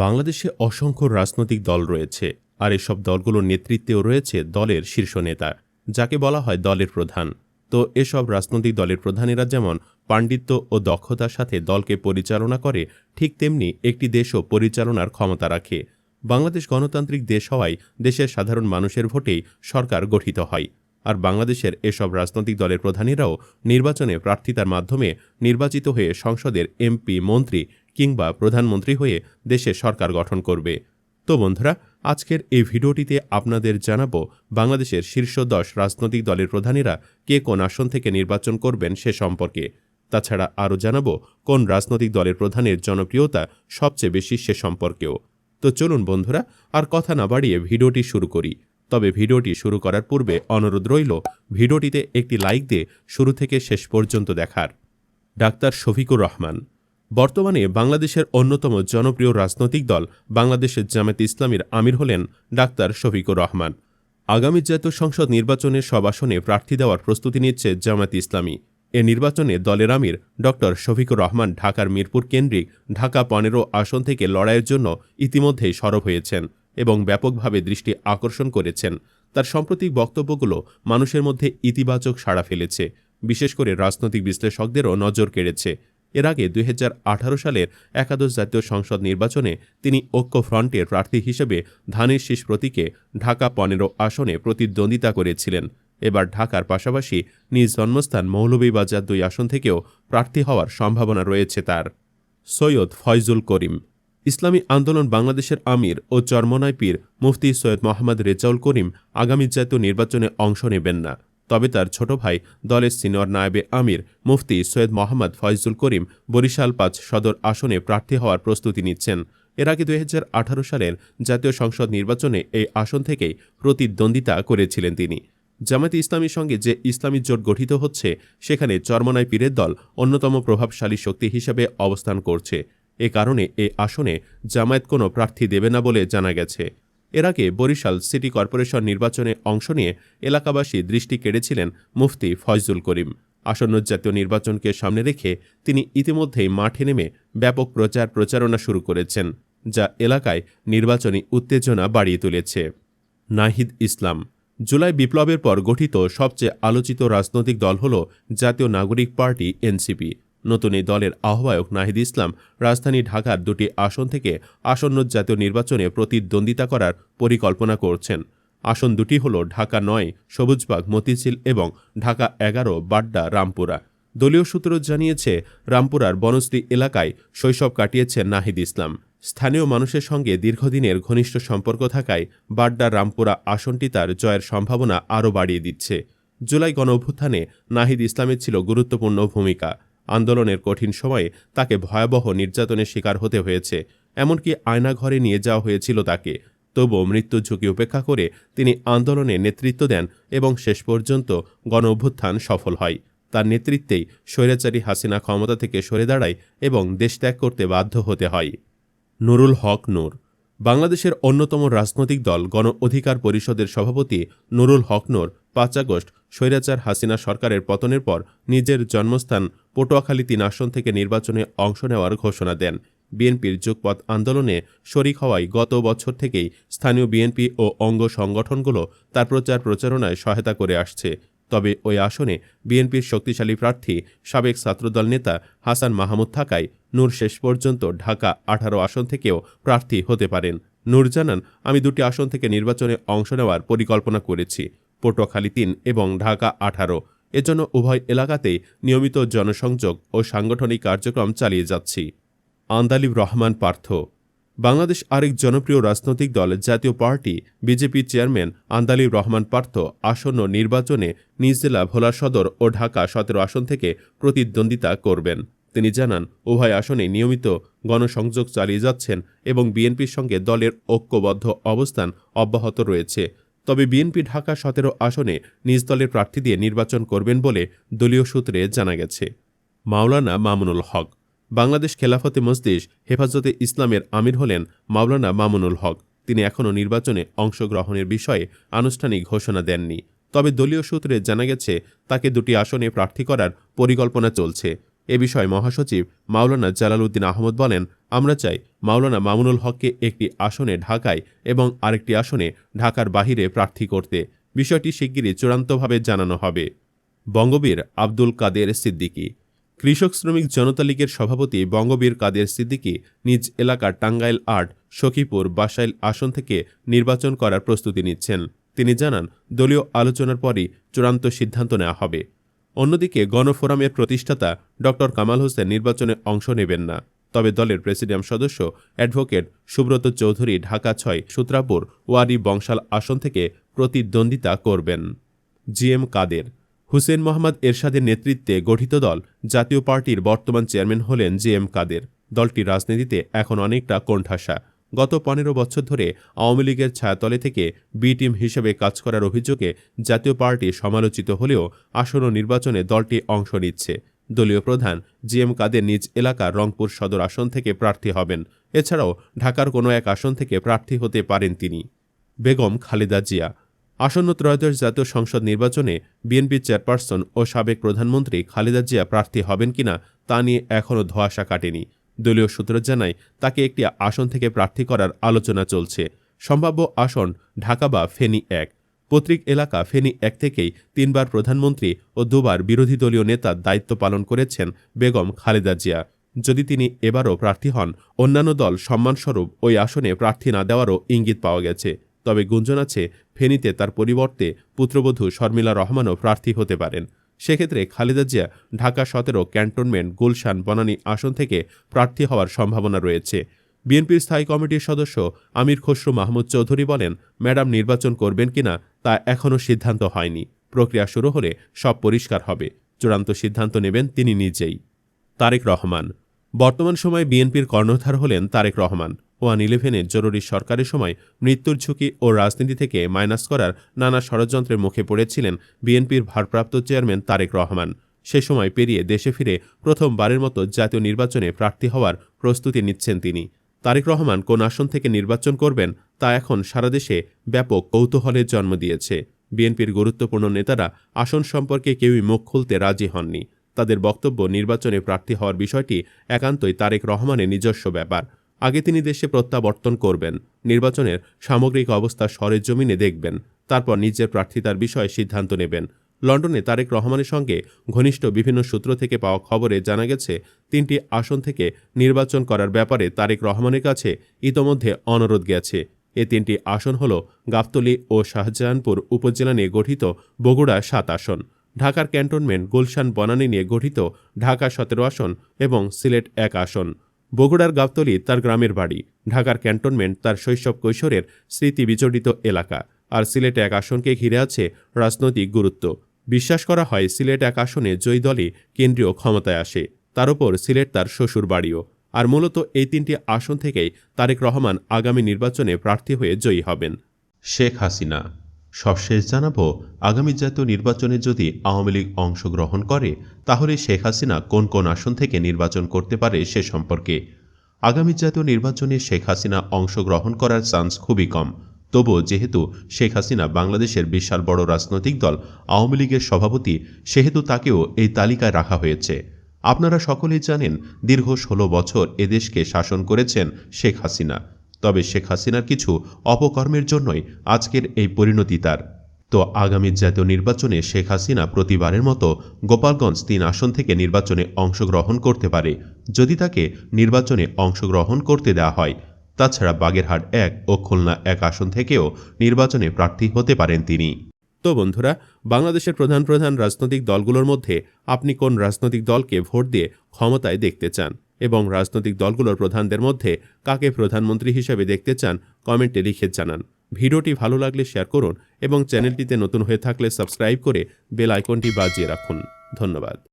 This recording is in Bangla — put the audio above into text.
বাংলাদেশে অসংখ্য রাজনৈতিক দল রয়েছে, আর এসব দলগুলোর নেতৃত্বেও রয়েছে দলের শীর্ষ নেতা, যাকে বলা হয় দলের প্রধান। তো এসব রাজনৈতিক দলের প্রধানেরা যেমন পাণ্ডিত্য ও দক্ষতার সাথে দলকে পরিচালনা করে, ঠিক তেমনি একটি দেশও পরিচালনার ক্ষমতা রাখে। বাংলাদেশ গণতান্ত্রিক দেশ হওয়ায় দেশের সাধারণ মানুষের ভোটেই সরকার গঠিত হয়, আর বাংলাদেশের এসব রাজনৈতিক দলের প্রধানীরাও নির্বাচনে প্রার্থিতার মাধ্যমে নির্বাচিত হয়ে সংসদের এমপি, মন্ত্রী কিংবা প্রধানমন্ত্রী হয়ে দেশে সরকার গঠন করবে। তো বন্ধুরা, আজকের এই ভিডিওটিতে আপনাদের জানাব বাংলাদেশের শীর্ষ দশ রাজনৈতিক দলের প্রধানীরা কে কোন আসন থেকে নির্বাচন করবেন সে সম্পর্কে। তাছাড়া আরও জানাব কোন রাজনৈতিক দলের প্রধানের জনপ্রিয়তা সবচেয়ে বেশি সে সম্পর্কেও। তো চলুন বন্ধুরা, আর কথা না বাড়িয়ে ভিডিওটি শুরু করি। তবে ভিডিওটি শুরু করার পূর্বে অনুরোধ রইল, ভিডিওটিতে একটি লাইক দিয়ে শুরু থেকে শেষ পর্যন্ত দেখার। ডাক্তার শফিকুর রহমান। বর্তমানে বাংলাদেশের অন্যতম জনপ্রিয় রাজনৈতিক দল বাংলাদেশের জামাত ইসলামীর আমির হলেন ডাক্তার শফিকুর রহমান। আগামী জাতীয় সংসদ নির্বাচনের সব আসনে প্রার্থী দেওয়ার প্রস্তুতি নিচ্ছে জামাত ইসলামী। এ নির্বাচনে দলের আমির ড শফিকুর রহমান ঢাকার মিরপুর কেন্দ্রিক ঢাকা পনেরো আসন থেকে লড়াইয়ের জন্য ইতিমধ্যেই সরব হয়েছেন এবং ব্যাপকভাবে দৃষ্টি আকর্ষণ করেছেন। তার সাম্প্রতিক বক্তব্যগুলো মানুষের মধ্যে ইতিবাচক সাড়া ফেলেছে। বিশেষ করে রাজনৈতিক বিশ্লেষকদেরও নজর কেড়েছে। এর আগে দুই হাজার আঠারো সালের একাদশ জাতীয় সংসদ নির্বাচনে তিনি ঐক্য ফ্রন্টের প্রার্থী হিসেবে ধানের শীষ প্রতীকে ঢাকা পনেরো আসনে প্রতিদ্বন্দ্বিতা করেছিলেন। এবার ঢাকার পাশাপাশি নিজ জন্মস্থান মৌলভীবাজার দুই আসন থেকেও প্রার্থী হওয়ার সম্ভাবনা রয়েছে তার। সৈয়দ ফয়জুল করিম। ইসলামী আন্দোলন বাংলাদেশের আমির ও চরমনায় পীর মুফতি সৈয়দ মোহাম্মদ রেজাউল করিম আগামী জাতীয় নির্বাচনে অংশ নেবেন না। তবে তার ছোট ভাই দলের সিনিয়র নায়েবে আমির, মুফতি সৈয়দ মোহাম্মদ ফয়জুল করিম বরিশাল পাঁচ সদর আসনে প্রার্থী হওয়ার প্রস্তুতি নিচ্ছেন। এর আগে দুই হাজার আঠারো সালের জাতীয় সংসদ নির্বাচনে এই আসন থেকেই প্রতিদ্বন্দ্বিতা করেছিলেন তিনি। জামায়াতে ইসলামীর সঙ্গে যে ইসলামী জোট গঠিত হচ্ছে, সেখানে চরমনায় পীরের দল অন্যতম প্রভাবশালী শক্তি হিসেবে অবস্থান করছে। এ কারণে এ আসনে জামায়াত কোনো প্রার্থী দেবে না বলে জানা গেছে। এর আগে বরিশাল সিটি কর্পোরেশন নির্বাচনে অংশ নিয়ে এলাকাবাসী দৃষ্টি কেড়েছিলেন মুফতি ফয়জুল করিম। আসন্ন জাতীয় নির্বাচনকে সামনে রেখে তিনি ইতিমধ্যেই মাঠে নেমে ব্যাপক প্রচার প্রচারণা শুরু করেছেন, যা এলাকায় নির্বাচনী উত্তেজনা বাড়িয়ে তুলেছে। নাহিদ ইসলাম, জুলাই বিপ্লবের পর গঠিত সবচেয়ে আলোচিত রাজনৈতিক দল হল জাতীয় নাগরিক পার্টি এনসিপি। নতুন এই দলের আহ্বায়ক নাহিদ ইসলাম রাজধানী ঢাকার দুটি আসন থেকে আসন্ন জাতীয় নির্বাচনে প্রতিদ্বন্দ্বিতা করার পরিকল্পনা করছেন। আসন দুটি হল ঢাকা নয়, সবুজবাগ, মতিঝিল এবং ঢাকা এগারো, বাড্ডা, রামপুরা। দলীয় সূত্র জানিয়েছে, রামপুরার বনশ্রী এলাকায় শৈশব কাটিয়েছেন নাহিদ ইসলাম। স্থানীয় মানুষের সঙ্গে দীর্ঘদিনের ঘনিষ্ঠ সম্পর্ক থাকায় বাড্ডা রামপুরা আসনটি তার জয়ের সম্ভাবনা আরও বাড়িয়ে দিচ্ছে। জুলাই গণ অভ্যুত্থানে নাহিদ ইসলামের ছিল গুরুত্বপূর্ণ ভূমিকা। আন্দোলনের কঠিন সময়ে তাকে ভয়াবহ নির্যাতনের শিকার হতে হয়েছে, এমনকি আয়নাঘরে নিয়ে যাওয়া হয়েছিল তাকে। তবুও মৃত্যুর ঝুঁকি উপেক্ষা করে তিনি আন্দোলনে নেতৃত্ব দেন এবং শেষ পর্যন্ত গণ অভ্যুত্থান সফল হয়। তার নেতৃত্বেই স্বৈরাচারী হাসিনা ক্ষমতা থেকে সরে দাঁড়ায় এবং দেশত্যাগ করতে বাধ্য হতে হয়। নুরুল হক নূর। বাংলাদেশের অন্যতম রাজনৈতিক দল গণ অধিকার পরিষদের সভাপতি নুরুল হক নূর পাঁচ আগস্ট স্বৈরাচার হাসিনা সরকারের পতনের পর নিজের জন্মস্থান পটুয়াখালী তিন আসন থেকে নির্বাচনে অংশ নেওয়ার ঘোষণা দেন। বিএনপির যুগপথ আন্দোলনে শরিক হওয়ায় গত বছর থেকেই স্থানীয় বিএনপি ও অঙ্গ সংগঠনগুলো তার প্রচার প্রচারণায় সহায়তা করে আসছে। তবে ওই আসনে বিএনপির শক্তিশালী প্রার্থী, সাবেক ছাত্রদল নেতা হাসান মাহমুদ থাকায় নূর শেষ পর্যন্ত ঢাকা আঠারো আসন থেকেও প্রার্থী হতে পারেন। নূর জানান, আমি দুটি আসন থেকে নির্বাচনে অংশ নেওয়ার পরিকল্পনা করেছি। পটুয়াখালী তিন এবং ঢাকা আঠারো। এজন্য উভয় এলাকাতেই নিয়মিত জনসংযোগ ও সাংগঠনিক কার্যক্রম চালিয়ে যাচ্ছি। আন্দালিব রহমান পার্থ। বাংলাদেশ আরেক জনপ্রিয় রাজনৈতিক দল জাতীয় পার্টি বিজেপির চেয়ারম্যান আন্দালিব রহমান পার্থ আসন্ন নির্বাচনে নিজ জেলা ভোলা সদর ও ঢাকা সতেরো আসন থেকে প্রতিদ্বন্দ্বিতা করবেন। তিনি জানান, উভয় আসনে নিয়মিত গণসংযোগ চালিয়ে যাচ্ছেন এবং বিএনপির সঙ্গে দলের ঐক্যবদ্ধ অবস্থান অব্যাহত রয়েছে। তবে বিএনপি ঢাকা সতেরো আসনে নিজ দলের প্রার্থী দিয়ে নির্বাচন করবেন বলে দলীয় সূত্রে জানা গেছে। মাওলানা মামুনুল হক, বাংলাদেশ খেলাফতে মসজিদ হেফাজতে ইসলামের আমির হলেন মাওলানা মামুনুল হক। তিনি এখনও নির্বাচনে অংশগ্রহণের বিষয়ে আনুষ্ঠানিক ঘোষণা দেননি। তবে দলীয় সূত্রে জানা গেছে, তাকে দুটি আসনে প্রার্থী করার পরিকল্পনা চলছে। এ বিষয়ে মহাসচিব মাওলানা জালালউদ্দিন আহমদ বলেন, আমরা চাই মাওলানা মামুনুল হককে একটি আসনে ঢাকায় এবং আরেকটি আসনে ঢাকার বাহিরে প্রার্থী করতে। বিষয়টি শিগগিরই চূড়ান্তভাবে জানানো হবে। বঙ্গবীর আব্দুল কাদের সিদ্দিকী। কৃষক শ্রমিক জনতা লীগের সভাপতি বঙ্গবীর কাদের সিদ্দিকী নিজ এলাকার টাঙ্গাইল আট, সখীপুর, বাসাইল আসন থেকে নির্বাচন করার প্রস্তুতি নিচ্ছেন। তিনি জানান, দলীয় আলোচনার পরই চূড়ান্ত সিদ্ধান্ত নেওয়া হবে। অন্যদিকে গণফোরামের প্রতিষ্ঠাতা ড. কামাল হোসেন নির্বাচনে অংশ নেবেন না। তবে দলের প্রেসিডিয়াম সদস্য অ্যাডভোকেট সুব্রত চৌধুরী ঢাকা ছয়, সূত্রাপুর, ওয়ারি বংশাল আসন থেকে প্রতিদ্বন্দ্বিতা করবেন। জি এম কাদের, হুসেন মোহাম্মদ এরশাদের নেতৃত্বে গঠিত দল জাতীয় পার্টির বর্তমান চেয়ারম্যান হলেন জি এম কাদের। দলটি রাজনীতিতে এখন অনেকটা কোণঠাসা। গত পনেরো বছর ধরে আওয়ামী লীগের ছায়াতলে থেকে বি টিম হিসেবে কাজ করার অভিযোগে জাতীয় পার্টি সমালোচিত হলেও আসন্ন নির্বাচনে দলটি অংশ নিচ্ছে। দলীয় প্রধান জি এম কাদের নিজ এলাকা রংপুর সদর আসন থেকে প্রার্থী হবেন। এছাড়াও ঢাকার কোনো এক আসন থেকে প্রার্থী হতে পারেন তিনি। বেগম খালেদা জিয়া। আসন্ন ত্রয়োদশ জাতীয় সংসদ নির্বাচনে বিএনপি চেয়ারপারসন ও সাবেক প্রধানমন্ত্রী খালেদা জিয়া প্রার্থী হবেন কিনা তা নিয়ে এখনও ধোঁয়াশা কাটেনি। দলীয় সূত্র জানায়, তাকে একটি আসন থেকে প্রার্থী করার আলোচনা চলছে। সম্ভাব্য আসন ঢাকা বা ফেনী এক। পত্রিক এলাকা ফেনী এক থেকেই তিনবার প্রধানমন্ত্রী ও দুবার বিরোধী দলীয় নেতার দায়িত্ব পালন করেছেন বেগম খালেদা জিয়া। যদি তিনি এবারও প্রার্থী হন, অন্যান্য দল সম্মানস্বরূপ ওই আসনে প্রার্থী না দেওয়ারও ইঙ্গিত পাওয়া গেছে। তবে গুঞ্জন আছে, ফেনীতে তার পরিবর্তে পুত্রবধূ শর্মিলা রহমানও প্রার্থী হতে পারেন। সেক্ষেত্রে খালেদা জিয়া ঢাকা সতেরো ক্যান্টনমেন্ট গুলশান বনানী আসন থেকে প্রার্থী হওয়ার সম্ভাবনা রয়েছে। বিএনপির স্থায়ী কমিটির সদস্য আমির খসরু মাহমুদ চৌধুরী বলেন, ম্যাডাম নির্বাচন করবেন কিনা তা এখনও সিদ্ধান্ত হয়নি। প্রক্রিয়া শুরু হলে সব পরিষ্কার হবে। চূড়ান্ত সিদ্ধান্ত নেবেন তিনি নিজেই। তারেক রহমান। বর্তমান সময়ে বিএনপির কর্ণধার হলেন তারেক রহমান। ওয়ান ইলেভেনের জরুরি সরকারের সময় মৃত্যুর ঝুঁকি ও রাজনীতি থেকে মাইনাস করার নানা ষড়যন্ত্রের মুখে পড়েছিলেন বিএনপির ভারপ্রাপ্ত চেয়ারম্যান তারেক রহমান। সে সময় পেরিয়ে দেশে ফিরে প্রথমবারের মতো জাতীয় নির্বাচনে প্রার্থী হওয়ার প্রস্তুতি নিচ্ছেন তিনি। তারেক রহমান কোন আসন থেকে নির্বাচন করবেন তা এখন সারা দেশে ব্যাপক কৌতূহলের জন্ম দিয়েছে। বিএনপির গুরুত্বপূর্ণ নেতারা আসন সম্পর্কে কেউই মুখ খুলতে রাজি হননি। তাদের বক্তব্য নির্বাচনে প্রার্থী হওয়ার বিষয়টি একান্তই তারেক রহমানের নিজস্ব ব্যাপার। আগে তিনি দেশে প্রত্যাবর্তন করবেন, নির্বাচনের সামগ্রিক অবস্থা সরেজমিনে দেখবেন, তারপর নিজের প্রার্থিতার বিষয়ে সিদ্ধান্ত নেবেন। লন্ডনে তারেক রহমানের সঙ্গে ঘনিষ্ঠ বিভিন্ন সূত্র থেকে পাওয়া খবরে জানা গেছে, তিনটি আসন থেকে নির্বাচন করার ব্যাপারে তারেক রহমানের কাছে ইতোমধ্যে অনুরোধ গেছে। এ তিনটি আসন হল গাবতলী ও শাহজাহানপুর উপজেলা নিয়ে গঠিত বগুড়া সাত আসন, ঢাকার ক্যান্টনমেন্ট গুলশান বনানী নিয়ে গঠিত ঢাকা সতেরো আসন এবং সিলেট এক আসন। বগুড়ার গাবতলী তার গ্রামের বাড়ি, ঢাকার ক্যান্টনমেন্ট তার শৈশব কৈশোরের স্মৃতি বিচরিত এলাকা। আর সিলেট এক আসনকে ঘিরে আছে রাজনৈতিক গুরুত্ব। বিশ্বাস করা হয় সিলেট এক আসনে জয়ী দলে কেন্দ্রীয় ক্ষমতায় আসে। তার উপর সিলেট তার শ্বশুর বাড়িও। আর মূলত এই তিনটি আসন থেকেই তারেক রহমান আগামী নির্বাচনে প্রার্থী হয়ে জয়ী হবেন। শেখ হাসিনা সবশেষ জানাব, আগামী জাতীয় নির্বাচনে যদি আওয়ামী লীগ অংশগ্রহণ করে, তাহলে শেখ হাসিনা কোন কোন আসন থেকে নির্বাচন করতে পারে সে সম্পর্কে। আগামী জাতীয় নির্বাচনে শেখ হাসিনা অংশগ্রহণ করার চান্স খুবই কম। তবুও যেহেতু শেখ হাসিনা বাংলাদেশের বিশাল বড় রাজনৈতিক দল, আওয়ামী লীগের সভাপতি, সেহেতু তাকেও এই তালিকায় রাখা হয়েছে। আপনারা সকলেই জানেন, দীর্ঘ ষোলো বছর এদেশকে শাসন করেছেন শেখ হাসিনা। তবে শেখ হাসিনার কিছু অপকর্মের জন্যই আজকের এই পরিণতি তার। তো আগামী জাতীয় নির্বাচনে শেখ হাসিনা প্রতিবারের মতো গোপালগঞ্জ তিন আসন থেকে নির্বাচনে অংশগ্রহণ করতে পারে। যদি তাকে নির্বাচনে অংশগ্রহণ করতে দেওয়া হয়, তাছাড়া বাগেরহাট এক ও খুলনা এক আসন থেকেও নির্বাচনে প্রার্থী হতে পারেন তিনি। তো বন্ধুরা, বাংলাদেশের প্রধান প্রধান রাজনৈতিক দলগুলোর মধ্যে আপনি কোন রাজনৈতিক দলকে ভোট দিয়ে ক্ষমতায় দেখতে চান এবং রাজনৈতিক দলগুলোর প্রধানদের মধ্যে কাকে প্রধানমন্ত্রী হিসেবে দেখতে চান কমেন্টে লিখে জানান। ভিডিওটি ভালো লাগলে শেয়ার করুন এবং চ্যানেলটিতে নতুন হয়ে থাকলে সাবস্ক্রাইব করে বেল আইকনটি বাজিয়ে রাখুন। ধন্যবাদ।